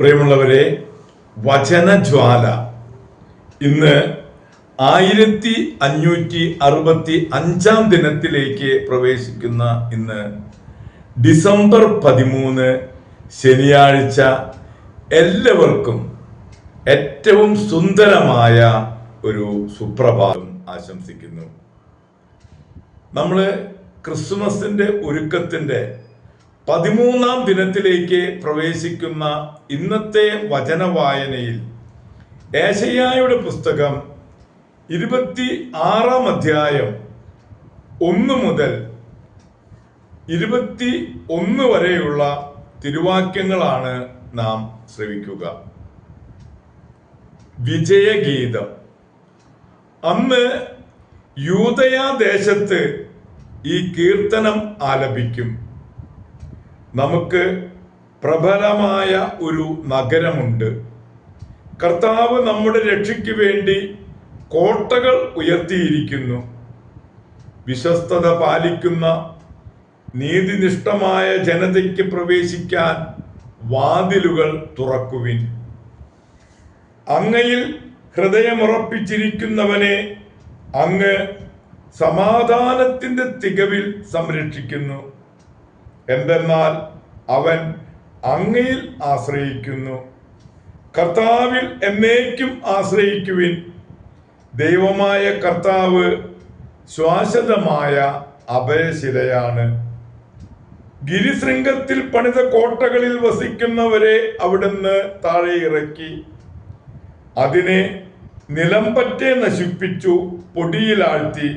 പ്രിയമുള്ളവരെ വചനജ്വാല. ഇന്ന് ആയിരത്തി അഞ്ഞൂറ്റി അറുപത്തി അഞ്ചാം ദിനത്തിലേക്ക് പ്രവേശിക്കുന്ന ഇന്ന് ഡിസംബർ പതിമൂന്ന് ശനിയാഴ്ച എല്ലാവർക്കും ഏറ്റവും സുന്ദരമായ ഒരു സുപ്രഭാതം ആശംസിക്കുന്നു. നമ്മൾ ക്രിസ്മസിന്റെ ഒരുക്കത്തിന്റെ പതിമൂന്നാം ദിനത്തിലേക്ക് പ്രവേശിക്കുന്ന ഇന്നത്തെ വചന വായനയിൽ ഏശയ്യായുടെ പുസ്തകം ഇരുപത്തി ആറാം അധ്യായം ഒന്ന് മുതൽ ഇരുപത്തി ഒന്ന് വരെയുള്ള തിരുവാക്യങ്ങളാണ് നാം ശ്രവിക്കുക. വിജയഗീതം. അന്ന് യൂതയാദേശത്ത് ഈ കീർത്തനം ആലപിക്കും. നമുക്ക് പ്രബലമായ ഒരു നഗരമുണ്ട്. കർത്താവ് നമ്മുടെ രക്ഷയ്ക്ക് വേണ്ടി കോട്ടകൾ ഉയർത്തിയിരിക്കുന്നു. വിശ്വസ്തത പാലിക്കുന്ന നീതിനിഷ്ഠമായ ജനതയ്ക്ക് പ്രവേശിക്കാൻ വാതിലുകൾ തുറക്കുവിൻ. അങ്ങയിൽ ഹൃദയമുറപ്പിച്ചിരിക്കുന്നവനെ അങ്ങ് സമാധാനത്തിന്റെ തികവിൽ സംരക്ഷിക്കുന്നു. എന്തെന്നാൽ അവൻ അങ്ങയിൽ ആശ്രയിക്കുന്നു. കർത്താവിൽ എന്നേക്കും ആശ്രയിക്കുവിൻ. ദൈവമായ കർത്താവ് ശാശ്വതമായ അഭയശിലയാണ്. ഗിരിശൃംഗത്തിൽ പണിത കോട്ടകളിൽ വസിക്കുന്നവരെ അവിടുന്ന് താഴെ ഇറക്കി. അതിനെ നിലംപറ്റെ നശിപ്പിച്ചു പൊടിയിലാഴ്ത്തി.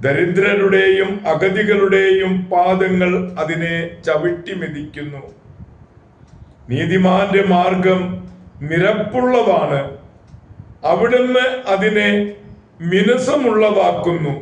ദരിദ്രരുടെയും അഗതികളുടെയും പാദങ്ങൾ അതിനെ ചവിട്ടി മെതിക്കുന്നു. നീതിമാന്റെ മാർഗം നിരപ്പുള്ളതാണ്. അവിടുന്ന് അതിനെ മിനുസമുള്ളതാക്കുന്നു.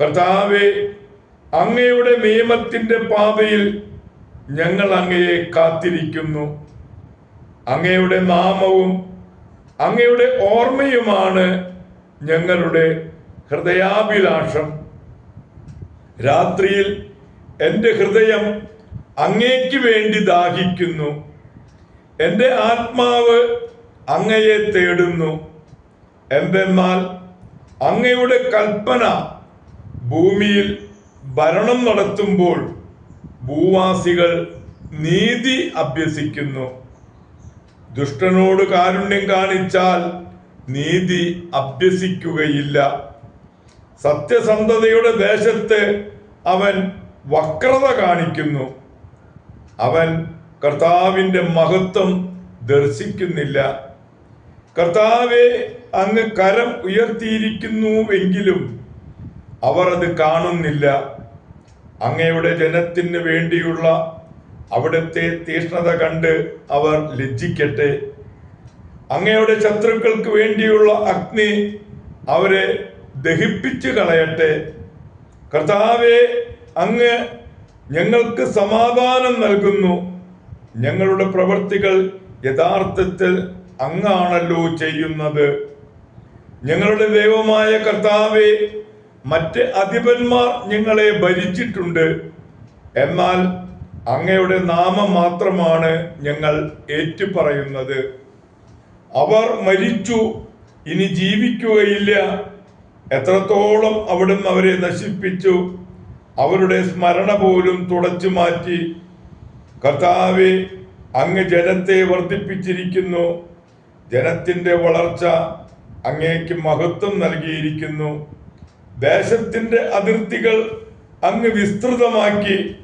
കർത്താവെ അങ്ങയുടെ നിയമത്തിന്റെ പാതയിൽ ഞങ്ങൾ അങ്ങയെ കാത്തിരിക്കുന്നു. അങ്ങയുടെ നാമവും അങ്ങയുടെ ഓർമ്മയുമാണ് ഞങ്ങളുടെ ഹൃദയാഭിലാഷം. രാത്രിയിൽ എന്റെ ഹൃദയം അങ്ങേക്ക് വേണ്ടി ദാഹിക്കുന്നു. എന്റെ ആത്മാവ് അങ്ങയെ തേടുന്നു. എന്തെന്നാൽ അങ്ങയുടെ കൽപ്പന ഭൂമിയിൽ ഭരണം നടത്തുമ്പോൾ ഭൂവാസികൾ നീതി അഭ്യസിക്കുന്നു. ദുഷ്ടനോട് കാരുണ്യം കാണിച്ചാൽ നീതി അഭ്യസിക്കുകയില്ല. സത്യസന്ധതയുടെ ദേശത്ത് അവൻ വക്രത കാണിക്കുന്നു. അവൻ കർത്താവിന്റെ മഹത്വം ദർശിക്കുന്നില്ല. കർത്താവെ അങ്ങ് കരം ഉയർത്തിയിരിക്കുന്നുവെങ്കിലും അവർ അത് കാണുന്നില്ല. അങ്ങയുടെ ജനത്തിന് വേണ്ടിയുള്ള അവിടുത്തെ തീഷ്ണത കണ്ട് അവർ ലജ്ജിക്കട്ടെ. അങ്ങയുടെ ശത്രുക്കൾക്ക് വേണ്ടിയുള്ള അഗ്നി അവരെ ദഹിപ്പിച്ചു കളയട്ടെ. കർത്താവെ അങ്ങ് ഞങ്ങൾക്ക് സമാധാനം നൽകുന്നു. ഞങ്ങളുടെ പ്രവൃത്തികൾ യഥാർത്ഥത്തിൽ അങ്ങാണല്ലോ ചെയ്യുന്നത്. ഞങ്ങളുടെ ദൈവമായ കർത്താവെ മറ്റ് അധിപന്മാർ ഞങ്ങളെ ഭരിച്ചിട്ടുണ്ട്. എന്നാൽ അങ്ങയുടെ നാമം മാത്രമാണ് ഞങ്ങൾ ഏറ്റുപറയുന്നത്. അവർ മരിച്ചു ഇനി ജീവിക്കുകയില്ല. എത്രത്തോളം അവിടുന്ന് അവരെ നശിപ്പിച്ചു അവരുടെ സ്മരണ പോലും തുടച്ചു മാറ്റി. കർത്താവെ അങ്ങ് ജനത്തെ വർദ്ധിപ്പിച്ചിരിക്കുന്നു. ജനത്തിന്റെ വളർച്ച അങ്ങേക്ക് മഹത്വം നൽകിയിരിക്കുന്നു. ദേശത്തിന്റെ അതിർത്തികൾ അങ്ങ് വിസ്തൃതമാക്കി.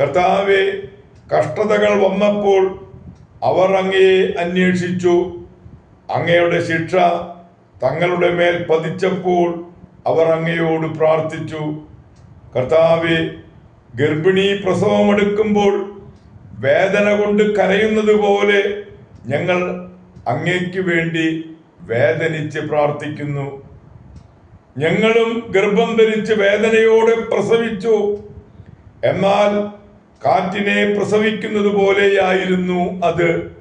കർത്താവെ കഷ്ടതകൾ വന്നപ്പോൾ അവർ അങ്ങയെ അന്വേഷിച്ചു. അങ്ങയുടെ ശിക്ഷ തങ്ങളുടെ മേൽ പതിച്ചപ്പോൾ അവർ അങ്ങയോട് പ്രാർത്ഥിച്ചു. കർത്താവെ ഗർഭിണി പ്രസവമെടുക്കുമ്പോൾ വേദന കൊണ്ട് കരയുന്നത് പോലെ ഞങ്ങൾ അങ്ങേക്ക് വേണ്ടി വേദനിച്ച് പ്രാർത്ഥിക്കുന്നു. ഞങ്ങളും ഗർഭം ധരിച്ച് വേദനയോടെ പ്രസവിച്ചു. എന്നാൽ കാറ്റിനെ പ്രസവിക്കുന്നത് പോലെയായിരുന്നു അത്.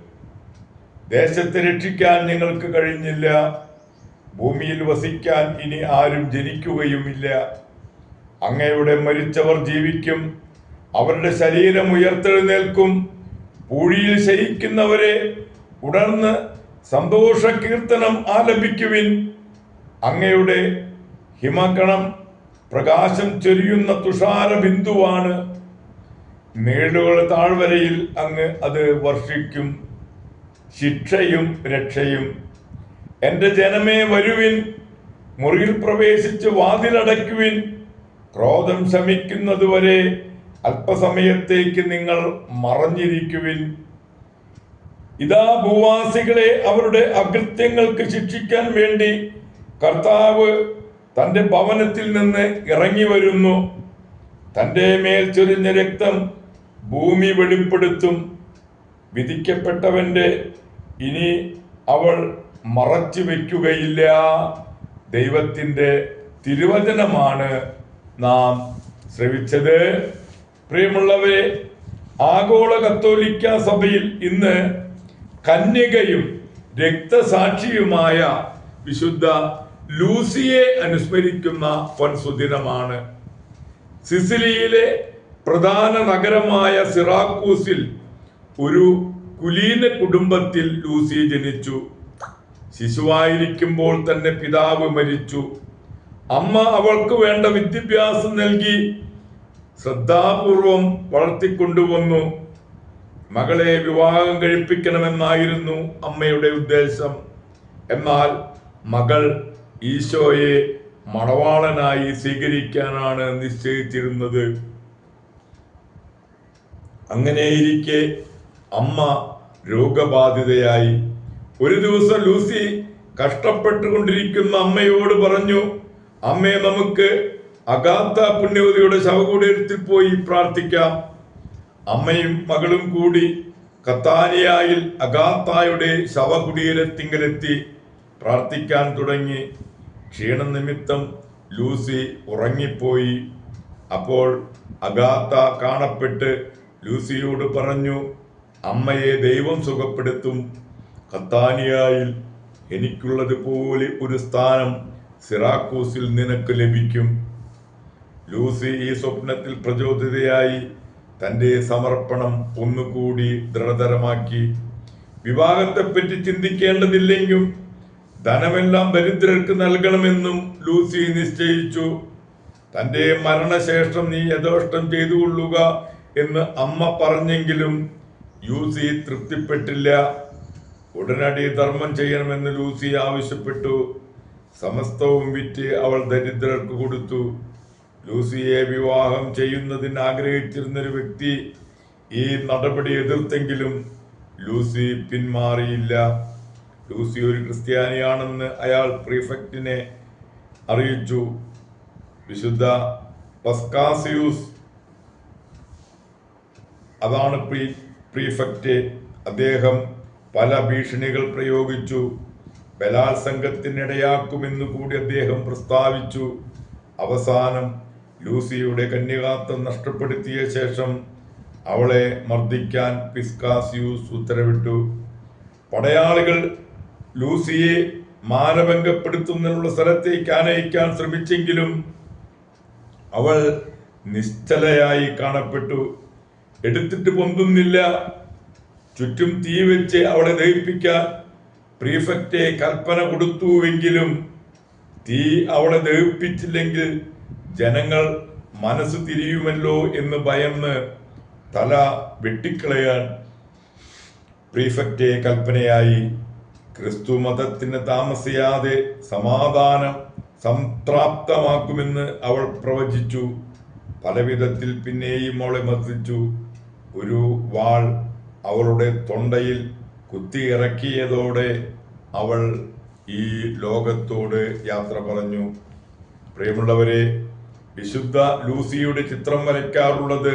ദേശത്തെ രക്ഷിക്കാൻ ഞങ്ങൾക്ക് കഴിഞ്ഞില്ല. ഭൂമിയിൽ വസിക്കാൻ ഇനി ആരും ജനിക്കുകയുമില്ല. അങ്ങയുടെ മരിച്ചവർ ജീവിക്കും. അവരുടെ ശരീരം ഉയർത്തെഴുന്നേൽക്കും. പൂഴിയിൽ ശയിക്കുന്നവരെ ഉണർന്ന് സന്തോഷ കീർത്തനം ആലപിക്കുവിൻ. അങ്ങയുടെ ഹിമകണം പ്രകാശം ചൊരിയുന്ന തുഷാര ബിന്ദുവാണ്. മേടുകളുടെ താഴ്വരയിൽ അങ്ങ് അത് വർഷിക്കും. ശിക്ഷയും രക്ഷയും എന്റെ ജനമേ വരുവിൻ മുറിയിൽ പ്രവേശിച്ച് വാതിലടയ്ക്കുവിൻ. ക്രോധം ശമിക്കുന്നതുവരെ അല്പസമയത്തേക്ക് നിങ്ങൾ മറഞ്ഞിരിക്കുവിൻ. ഇതാ ഭൂവാസികളെ അവരുടെ അകൃത്യങ്ങൾക്ക് ശിക്ഷിക്കാൻ വേണ്ടി കർത്താവ് തന്റെ ഭവനത്തിൽ നിന്ന് ഇറങ്ങി വരുന്നു. തന്റെ മേൽ ചൊരിഞ്ഞ രക്തം ഭൂമി വെളിപ്പെടുത്തും. വിധിക്കപ്പെട്ടവന്റെ ഇനി അവൾ മറച്ചു വയ്ക്കുകയില്ല ദൈവത്തിന്റെ തിരുവചനമാണ് നാം ശ്രവിച്ചത്. പ്രിയമുള്ളവരെ ആഗോള കത്തോലിക്ക സഭയിൽ ഇന്ന് കന്യകയും രക്തസാക്ഷിയുമായ വിശുദ്ധ ലൂസിയെ അനുസ്മരിക്കുന്ന പൊൻസുദിനമാണ് സിസിലിയിലെ പ്രധാന നഗരമായ സിറാക്കൂസിൽ ഒരു കുലീന കുടുംബത്തിൽ ലൂസി ജനിച്ചു. ശിശുവായിരിക്കുമ്പോൾ തന്നെ പിതാവ് മരിച്ചു. അമ്മ അവൾക്ക് വേണ്ട വിദ്യാഭ്യാസം നൽകി ശ്രദ്ധാപൂർവം വളർത്തിക്കൊണ്ടുവന്നു. മകളെ വിവാഹം കഴിപ്പിക്കണമെന്നായിരുന്നു അമ്മയുടെ ഉദ്ദേശം. എന്നാൽ മകൾ ഈശോയെ മണവാളനായി സ്വീകരിക്കാനാണ് നിശ്ചയിച്ചിരുന്നത്. അങ്ങനെയിരിക്കെ അമ്മ രോഗബാധിതയായി. ഒരു ദിവസം ലൂസി കഷ്ടപ്പെട്ടുകൊണ്ടിരിക്കുന്ന അമ്മയോട് പറഞ്ഞു അമ്മയെ നമുക്ക് അഗാത്ത പുണ്യവതിയുടെ ശവകുടീരത്തിൽ പോയി പ്രാർത്ഥിക്കാം. അമ്മയും മകളും കൂടി കത്താനിയായിൽ അഗാത്തായുടെ ശവകുടീരത്തിങ്കലെത്തി പ്രാർത്ഥിക്കാൻ തുടങ്ങി. ക്ഷീണ നിമിത്തം ലൂസി ഉറങ്ങിപ്പോയി. അപ്പോൾ അഗാത്ത കാണപ്പെട്ട് ലൂസിയോട് പറഞ്ഞു അമ്മയെ ദൈവം സുഖപ്പെടുത്തും. കത്താനിയായിൽ എനിക്കുള്ളതുപോലെ ഒരു സ്ഥാനം സിറാക്കൂസിൽ നിനക്ക് ലഭിക്കും. ലൂസി ഈ സ്വപ്നത്തിൽ പ്രചോദിതയായി തന്റെ സമർപ്പണം ഒന്നുകൂടി ദൃഢതരമാക്കി. വിവാഹത്തെപ്പറ്റി ചിന്തിക്കേണ്ടതില്ലെങ്കിലും ധനമെല്ലാം ദരിദ്രർക്ക് നൽകണമെന്നും ലൂസി നിശ്ചയിച്ചു. തന്റെ മരണശേഷം നീ യഥോഷ്ടം ചെയ്തുകൊള്ളുക എന്ന് അമ്മ പറഞ്ഞെങ്കിലും യൂസി തൃപ്തിപ്പെട്ടില്ല. ഉടനടി ധർമ്മം ചെയ്യണമെന്ന് ലൂസി ആവശ്യപ്പെട്ടു. സമസ്തവും വിറ്റ് അവൾ ദരിദ്രർക്ക് കൊടുത്തു. ലൂസിയെ വിവാഹം ചെയ്യുന്നതിന് ആഗ്രഹിച്ചിരുന്നൊരു വ്യക്തി ഈ നടപടി എതിർത്തെങ്കിലും ലൂസി പിന്മാറിയില്ല. ലൂസി ഒരു ക്രിസ്ത്യാനിയാണെന്ന് അയാൾ പ്രീഫെക്റ്റിനെ അറിയിച്ചു. വിശുദ്ധ പസ്കാസിയൂസ് അതാണ് പ്രീ പ്രീഫെക്റ്റ്. അദ്ദേഹം പല ഭീഷണികൾ പ്രയോഗിച്ചു. ബലാത്സംഗത്തിനിടയാക്കുമെന്നു കൂടി അദ്ദേഹം പ്രസ്താവിച്ചു. അവസാനം ലൂസിയുടെ കന്യകാത്വം നഷ്ടപ്പെടുത്തിയ ശേഷം അവളെ മർദ്ദിക്കാൻ പിസ്കാസിയൂസ് ഉത്തരവിട്ടു. പടയാളികൾ ലൂസിയെ മാനഭംഗപ്പെടുത്തുന്നതിനുള്ള സ്ഥലത്തേക്ക് ആനയിക്കാൻ ശ്രമിച്ചെങ്കിലും അവൾ നിശ്ചലയായി കാണപ്പെട്ടു. എടുത്തിട്ട് പൊന്തുന്നില്ല. ചുറ്റും തീ വെച്ച് അവളെ ദഹിപ്പിക്കാൻ പ്രീഫക്റ്റ് കൽപ്പന കൊടുത്തുവെങ്കിലും തീ അവളെ ദഹിപ്പിച്ചില്ലെങ്കിൽ ജനങ്ങൾ മനസ്സ് തിരിയുമല്ലോ എന്ന് ഭയന്ന് തല വെട്ടിക്കളയാൻ പ്രീഫക്റ്റ് കൽപ്പനയായി. ക്രിസ്തു മതത്തിന് താമസിയാതെ സമാധാനം സംപ്രാപ്തമാക്കുമെന്ന് അവൾ പ്രവചിച്ചു. പലവിധത്തിൽ പിന്നെയും അവളെ മർദ്ദിച്ചു. ഒരു വാൾ അവളുടെ തൊണ്ടയിൽ കുത്തിയിറക്കിയതോടെ അവൾ ഈ ലോകത്തോട് യാത്ര പറഞ്ഞു. പ്രിയമുള്ളവരെ വിശുദ്ധ ലൂസിയുടെ ചിത്രം വരയ്ക്കാറുള്ളത്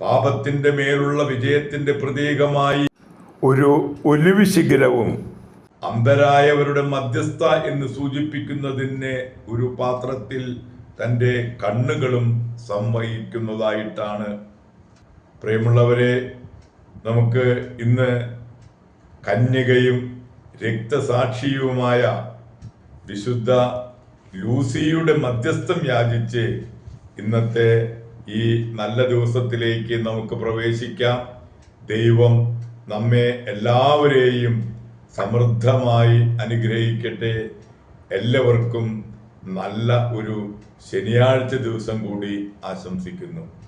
പാപത്തിന്റെ മേലുള്ള വിജയത്തിന്റെ പ്രതീകമായി. ഒരു ഒലിവ് ശിഖരവും അന്ധരായവരുടെ മധ്യസ്ഥ എന്ന് സൂചിപ്പിക്കുന്നതിന് ഒരു പാത്രത്തിൽ തന്റെ കണ്ണുകളും സംവഹിക്കുന്നതായിട്ടാണ്. പ്രിയമുള്ളവരെ നമുക്ക് ഇന്ന് കന്യകയും രക്തസാക്ഷിയുമായ വിശുദ്ധ ലൂസിയുടെ മധ്യസ്ഥം യാചിച്ച് ഇന്നത്തെ ഈ നല്ല ദിവസത്തിലേക്ക് നമുക്ക് പ്രവേശിക്കാം. ദൈവം നമ്മെ എല്ലാവരെയും സമൃദ്ധമായി അനുഗ്രഹിക്കട്ടെ. എല്ലാവർക്കും നല്ല ഒരു ശനിയാഴ്ച ദിവസം കൂടി ആശംസിക്കുന്നു.